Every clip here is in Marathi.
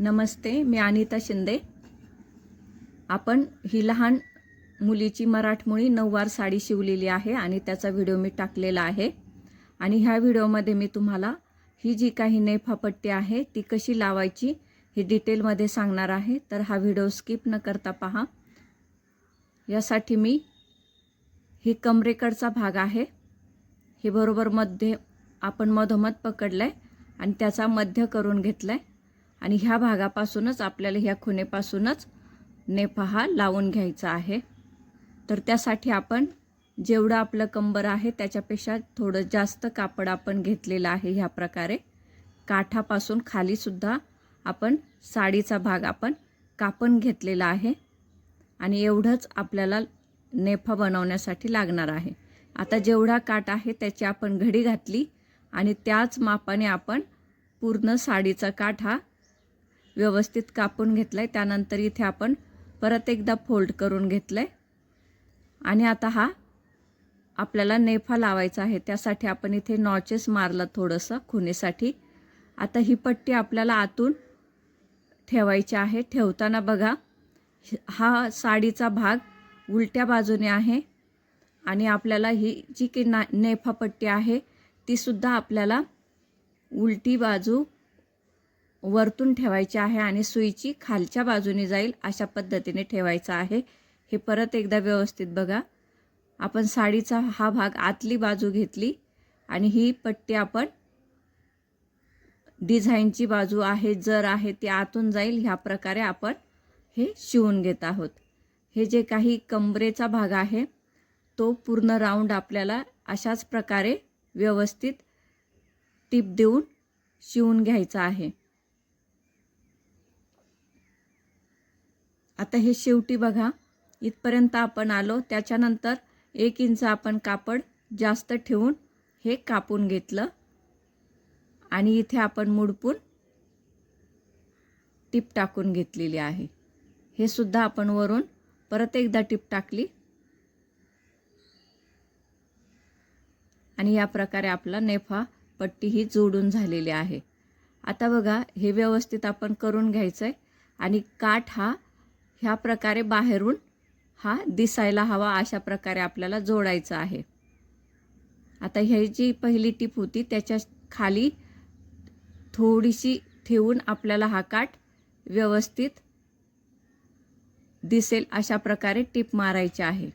नमस्ते मी अनिता शिंदे. आपण ही लहान मुलीची मराठमोळी नऊवार साडी शिवलेली आहे आणि त्याचा व्हिडिओ मी टाकलेला आहे. आणि ह्या व्हिडिओमध्ये मी तुम्हाला ही जी काही नेफापट्टी आहे ती कशी लावायची हे डिटेलमध्ये सांगणार आहे. तर हा व्हिडिओ स्किप न करता पहा. यासाठी मी ही कमरेकडचा भाग आहे. हे बरोबर मध्ये आपण मधोमध पकडलं आहे आणि त्याचा मध्य करून घेतला आहे आणि ह्या भागापासूनच आपल्याला ह्या खुणेपासूनच नेफा हा लावून घ्यायचा आहे. तर त्यासाठी आपण जेवढं आपलं कंबर आहे त्याच्यापेक्षा थोडं जास्त कापड आपण घेतलेलं आहे ह्या प्रकारे. काठापासून खालीसुद्धा आपण साडीचा भाग आपण कापून घेतलेला आहे. आणि एवढंच आपल्याला नेफा बनवण्यासाठी लागणार आहे. आता जेवढा काठ आहे त्याची आपण घडी घातली आणि त्याच मापाने आपण पूर्ण साडीचा काठ हा व्यवस्थित कापून घेतला आहे त्यानंतर इथे आपण परत एकदा फोल्ड करून घेतलं आहे आणि आता हा आपल्याला नेफा लावायचा आहे. त्यासाठी आपण इथे नॉचेस मारलं थोडंसं खुनेसाठी आता ही पट्टी आपल्याला आतून ठेवायची आहे. ठेवताना बघा हा साडीचा भाग उलट्या बाजूने आहे. आणि आपल्याला ही जी की ना नेफा पट्टी आहे तीसुद्धा आपल्याला उलटी बाजू वरतून ठेवायची आहे आणि सुईची खालच्या बाजूने जाईल अशा पद्धतीने ठेवायचं आहे. हे परत एकदा व्यवस्थित बघा. आपण साडीचा हा भाग आतली बाजू घेतली आणि ही पट्टी आपण डिझाईनची बाजू आहे जर आहे ती आतून जाईल. ह्या प्रकारे आपण हे शिवून घेत आहोत. हे जे काही कमरेचा भाग आहे तो पूर्ण राऊंड आपल्याला अशाच प्रकारे व्यवस्थित टिप देऊन शिवून घ्यायचा आहे. आता हे शेवटी बघा. इथपर्यंत आपण आलो. त्याच्यानंतर एक इंच आपण कापड जास्त ठेवून हे कापून घेतलं. आणि इथे आपण मुडपून टीप टाकून घेतलेली आहे. हे सुद्धा आपण वरून परत एकदा टीप टाकली. आणि या प्रकारे आपला नेफा पट्टी ही जोडून झालेली आहे. आता बघा हे व्यवस्थित आपण करून घ्यायचं आहे आणि काठ हा ह्या प्रकारे बाहेरून हा दिसायला हवा अशा प्रकारे आपल्याला जोडायचा आहे. आता ह्याची जी पहिली टीप होती त्याच्याखाली थोडीशी ठेवून आपल्याला हा काठ व्यवस्थित दिसेल अशा प्रकारे टीप मारायची आहे.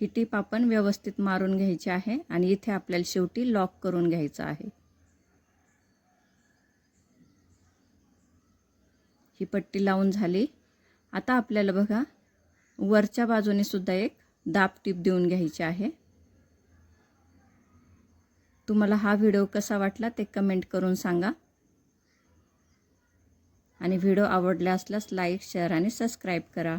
ही टीप आपण व्यवस्थित मारून घ्यायची आहे आणि इथे आपल्याला शेवटी लॉक करून घ्यायचं आहे. ही पट्टी लावून झाली. आता आपल्याला बघा वरच्या बाजूने सुद्धा एक दाब टीप देऊन घ्यायची आहे. तुम्हाला हा व्हिडिओ कसा वाटला ते कमेंट करून सांगा. आणि व्हिडिओ आवडला असल्यास लाईक शेअर आणि सबस्क्राईब करा.